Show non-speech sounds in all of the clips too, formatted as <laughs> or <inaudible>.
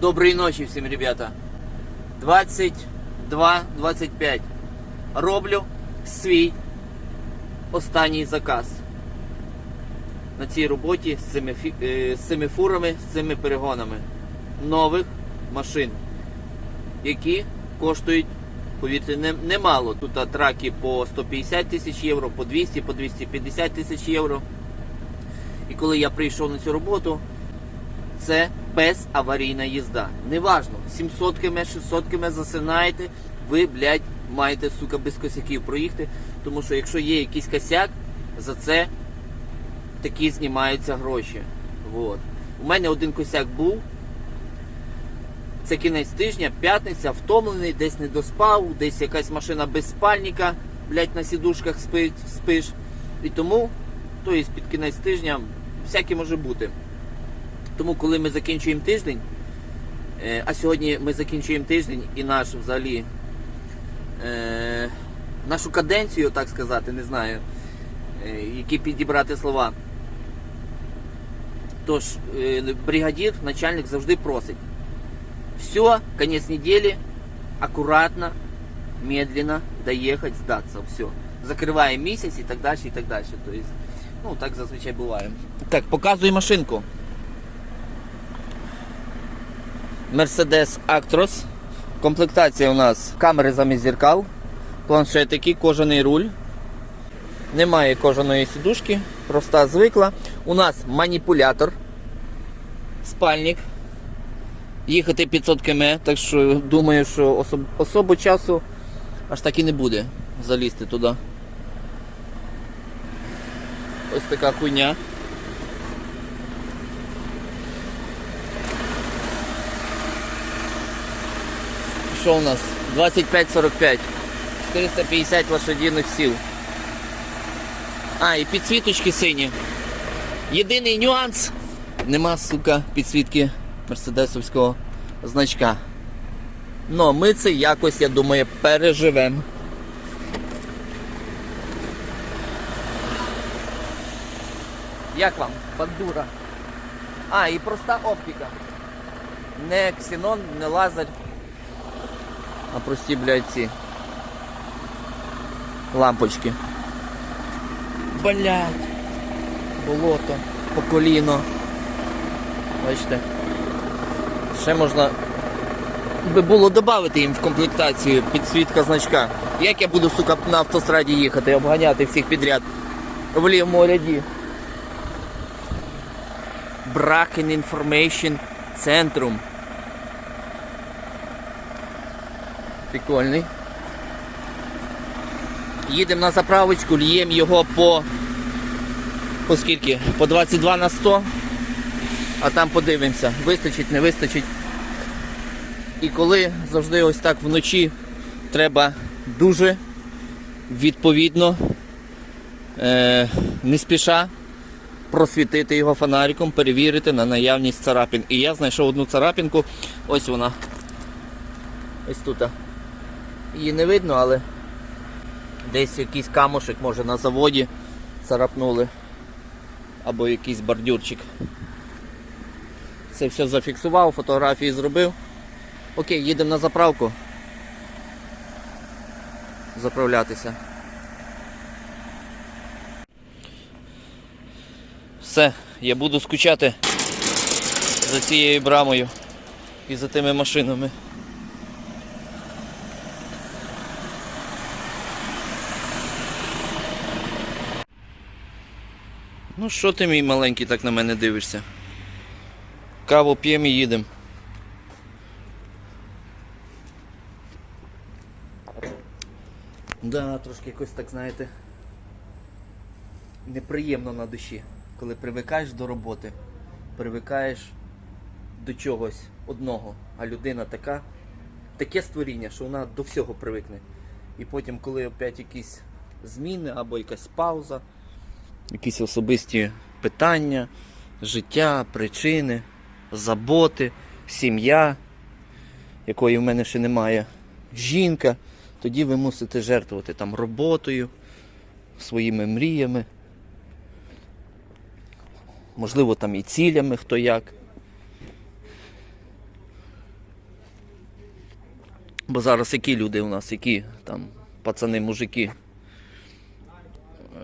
Доброї ночі всім, ребята. 22.25. Роблю свій останній заказ. На цій роботі з цими, е, з цими фурами, з цими перегонами нових машин, які коштують, повірте, не- немало. Тут траки по 150 тисяч євро, по 200, по 250 тисяч євро. І коли я прийшов на цю роботу, це безаварійна їзда. Неважно, 700 км, 600 км засинаєте, ви, блядь, маєте, сука, без косяків проїхати. Тому що якщо є якийсь косяк, за це такі знімаються гроші. Вот. У мене один косяк був. Це кінець тижня, п'ятниця, втомлений, десь не доспав, десь якась машина без спальника, блядь, на сідушках спить, спиш. І тому, то є під кінець тижня, всяке може бути. Тому, коли ми закінчуємо тиждень, е, а сьогодні ми закінчуємо тиждень і наш взагалі е, нашу каденцію, так сказати, не знаю, е, які підібрати слова. Тож, бригадір, начальник завжди просить. Все, конец недели, аккуратно, медленно доехать, сдаться, все. Закрываем месяц и так дальше, и так дальше. То есть, ну, так зазвичай буває. Так, показую машинку. Mercedes Actros. Комплектація у нас камери замість зеркал, планшетики, кожаний руль. Немає кожаної сідушки, проста звикла. У нас маніпулятор, спальник. Їхати 500 км, так що думаю, що особ... особо часу аж так і не буде залізти туди. Ось така хуйня. Що у нас? 25-45. 450 лошадиних сил. А, і підсвіточки сині. Єдиний нюанс. Нема, сука, підсвітки мерседесовського значка. Ну, ми це якось, я думаю, переживемо. Як вам, бандура? А, і проста оптика. Не ксенон, не лазер. А прості, блядь, ці лампочки. Блядь. Болото по коліно. Бачите? Ще можна би було додати їм в комплектацію підсвітка значка. Як я буду, сука, на автостраді їхати, обганяти всіх підряд в лівому ряді. Bracken Information Centrum. Прикольний. Їдемо на заправочку, льємо його по по скільки? По 22 на 100. А там подивимося, вистачить, не вистачить. І коли завжди ось так вночі треба дуже відповідно, е, не спіша просвітити його фонариком, перевірити на наявність царапин. І я знайшов одну царапинку, ось вона. Ось тут. Її не видно, але десь якийсь камушек, може на заводі царапнули. Або якийсь бордюрчик. Це все зафіксував, фотографії зробив. Окей, їдемо на заправку. Заправлятися. Все, я буду скучати за цією брамою і за тими машинами. Ну що ти, мій маленький, так на мене дивишся? Каву п'ємо і їдемо. Да, трошки якось так, знаєте, неприємно на душі, коли привикаєш до роботи, привикаєш до чогось одного, а людина така, таке створіння, що вона до всього привикне. І потім, коли опять якісь зміни або якась пауза, якісь особисті питання, життя, причини, заботи, сім'я, якої в мене ще немає, жінка, тоді ви мусите жертвувати там роботою, своїми мріями, можливо, там і цілями, хто як. Бо зараз які люди у нас, які там пацани, мужики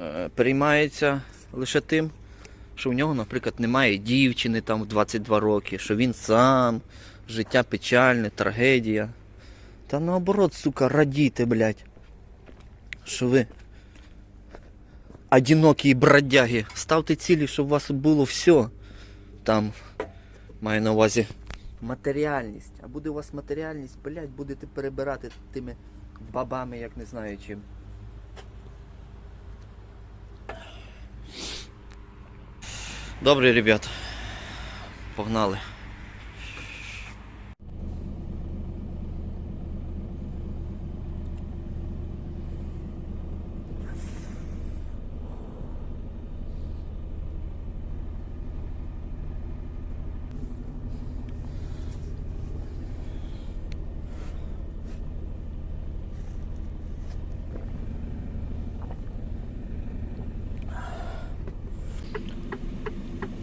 е, переймаються лише тим, що в нього, наприклад, немає дівчини там в 22 роки, що він сам, життя печальне, трагедія. Та наоборот, сука, радійте, блядь. Що ви одинокі бродяги. Ставте цілі, щоб у вас було все. Там маю на увазі матеріальність. А буде у вас матеріальність, блядь, будете перебирати тими бабами, як не знаю чим. Добре, ребят. Погнали.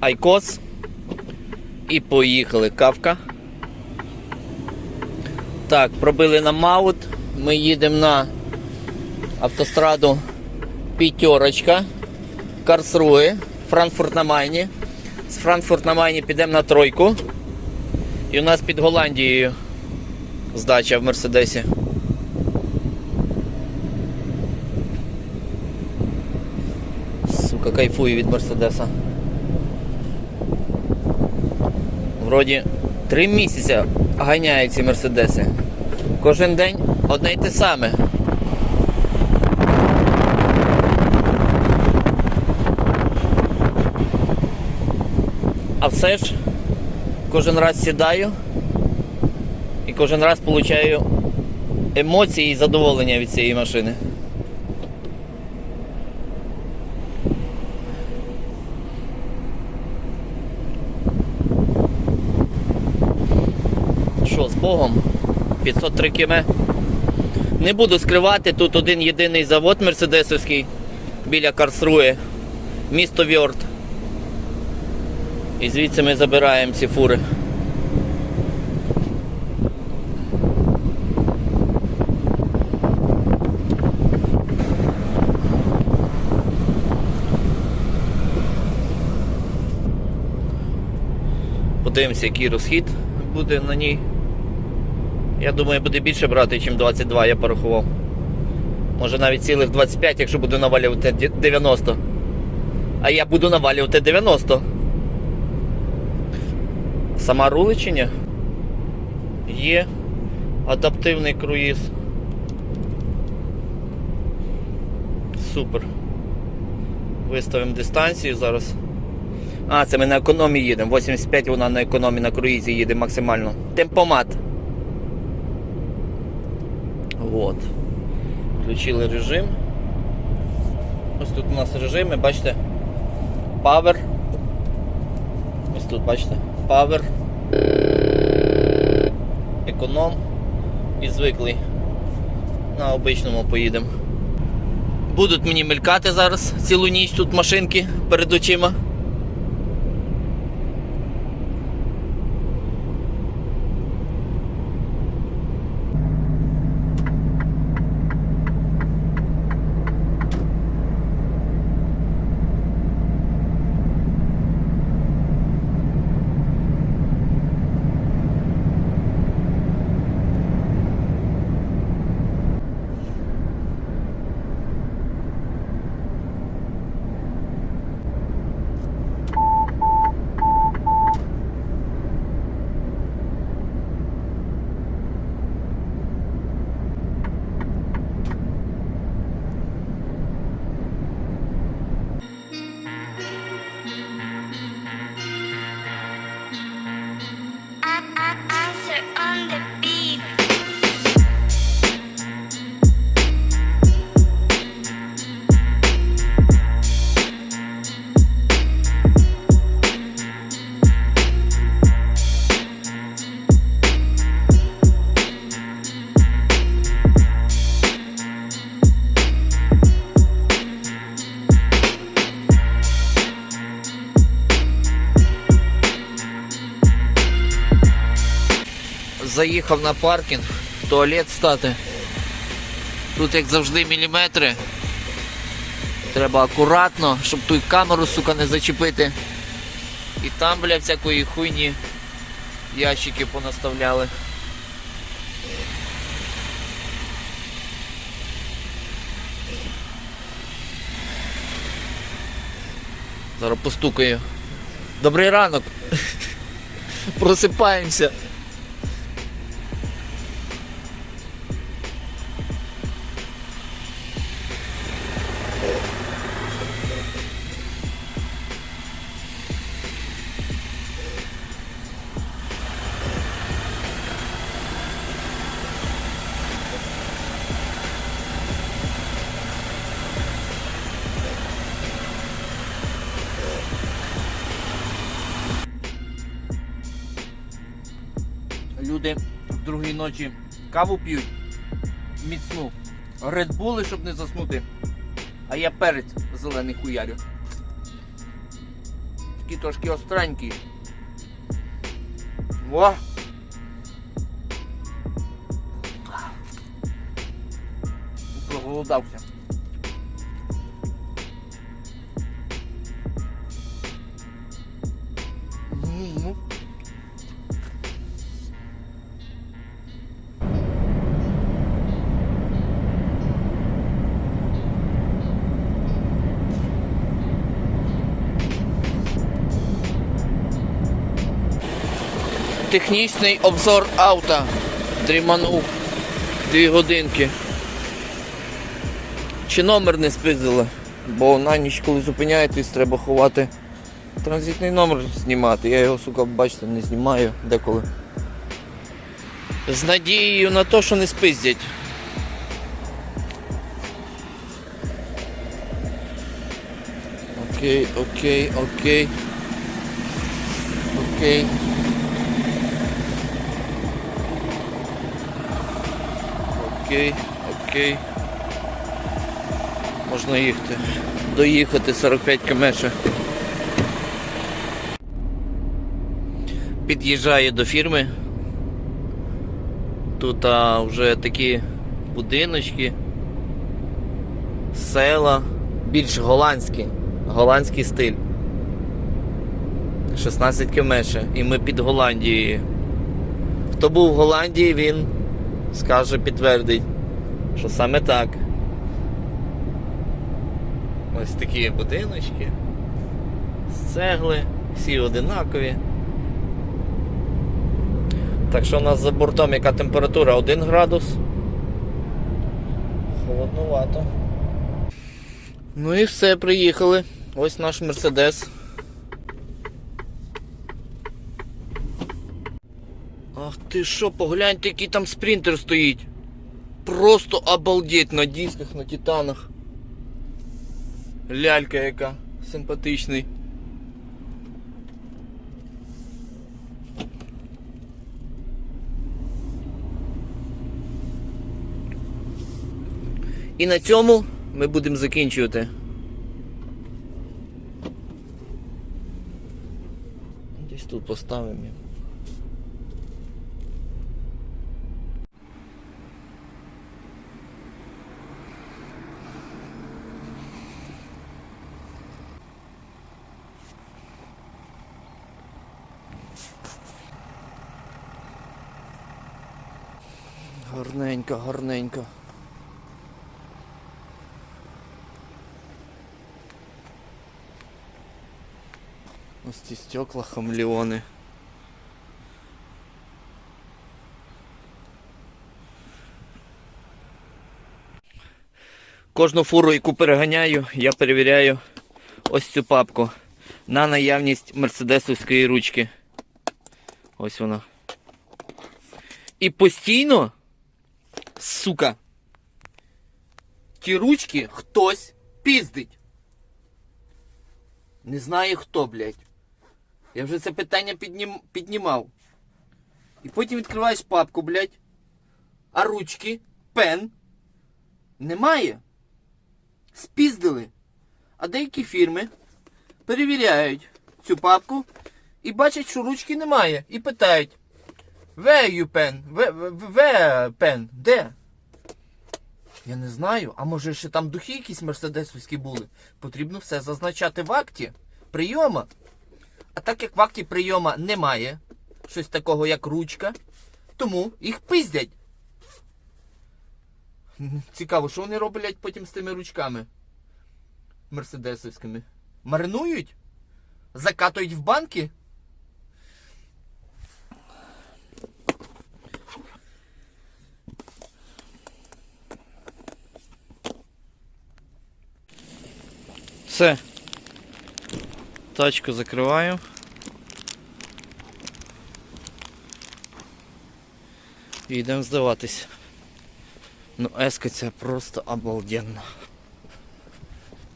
Айкос. І поїхали кавка. Так, пробили на маут. Ми їдемо на автостраду П'ятерочка. Карсрує. Франкфурт на Майні. З Франкфурт на Майні підемо на тройку. І у нас під Голландією здача в Мерседесі. Сука, кайфую від Мерседеса. Вроді три місяці ганяють ці мерседеси. Кожен день одне й те саме. А все ж кожен раз сідаю і кожен раз получаю емоції і задоволення від цієї машини. Що, з Богом? 503. Не буду скривати, тут один єдиний завод мерседесовський біля Карсрує, місто Вьорд. І звідси ми забираємо ці фури. Подивимося, який розхід буде на ній. Я думаю, буде більше брати, ніж 22, я порахував. Може навіть цілих 25, якщо буду навалювати 90. А я буду навалювати 90. Сама руличення є адаптивний круїз. Супер. Виставимо дистанцію зараз. А, це ми на економії їдемо. 85 вона на економії на круїзі їде максимально. Темпомат. Вот. Включили режим. Ось тут у нас режими, бачите. Power. Ось тут, бачите, Power. Економ і звиклий. На обичному поїдемо. Будуть мені мелькати зараз цілу ніч тут машинки перед очима. Заїхав на паркінг. туалет стати. Тут, як завжди, міліметри. Треба акуратно, щоб ту камеру, сука, не зачепити. І там, бля, всякої хуйні ящики понаставляли. Зараз постукаю. Добрий ранок. <laughs> Просипаємося. Люди в другій ночі каву п'ють міцну. Редбули, щоб не заснути. А я перець зелений хуярю. Такий трошки остренький. Во! Проголодався. М. Технічний обзор авто. Дріманув. Дві годинки. Чи номер не спиздили? Бо на ніч, коли зупиняєтесь, треба ховати транзитний номер знімати. Я його, сука, бачите, не знімаю деколи. З надією на те, що не спиздять. Окей, окей, окей. Окей. Окей, окей. Можна їхати. Доїхати 45 км. Під'їжджаю до фірми. Тут а, вже такі будиночки, села, більш голландські, голландський стиль. 16 км. І ми під Голландією. Хто був в Голландії, він скаже, підтвердить, що саме так. Ось такі будиночки. З цегли, всі одинакові. Так що у нас за бортом яка температура? 1 градус. Холоднувато. Ну і все, приїхали. Ось наш Мерседес. Ти що, погляньте, який там спринтер стоїть. Просто обалдеть на дисках, на титанах. Лялька яка симпатичний. І на цьому ми будемо закінчувати. Десь тут поставимо. Гарненько, гарненько. Ось ці стекла хамлеони. Кожну фуру, яку переганяю, я перевіряю ось цю папку на наявність мерседесовської ручки. Ось вона. І постійно, сука, ті ручки хтось піздить. Не знаю хто, блядь. Я вже це питання піднім... піднімав. І потім відкриваєш папку, блядь. А ручки, пен немає. Спіздили. А деякі фірми перевіряють цю папку і бачать, що ручки немає. І питають. Where you pen? Where, where pen? Де? Я не знаю. А може ще там духи якісь мерседесовські були? Потрібно все зазначати в акті прийома. А так як в акті прийома немає щось такого, як ручка, тому їх пиздять. <laughs> Цікаво, що вони роблять потім з тими ручками мерседесовськими? Маринують? Закатують в банки? Все. Тачку закриваю. І йдемо здаватись. Ну, еска ця просто обалденна.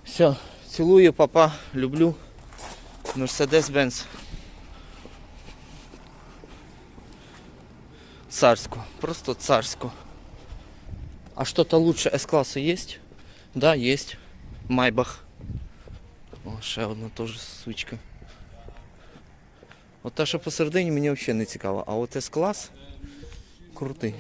Все, цілую, папа, люблю. Мерседес-Бенц. Царську, просто царську. А что-то лучше С-класса есть? Да, есть. Майбах. Ще одна теж сучка. От та, що посередині, мені взагалі не цікаво. А от С-клас крутий.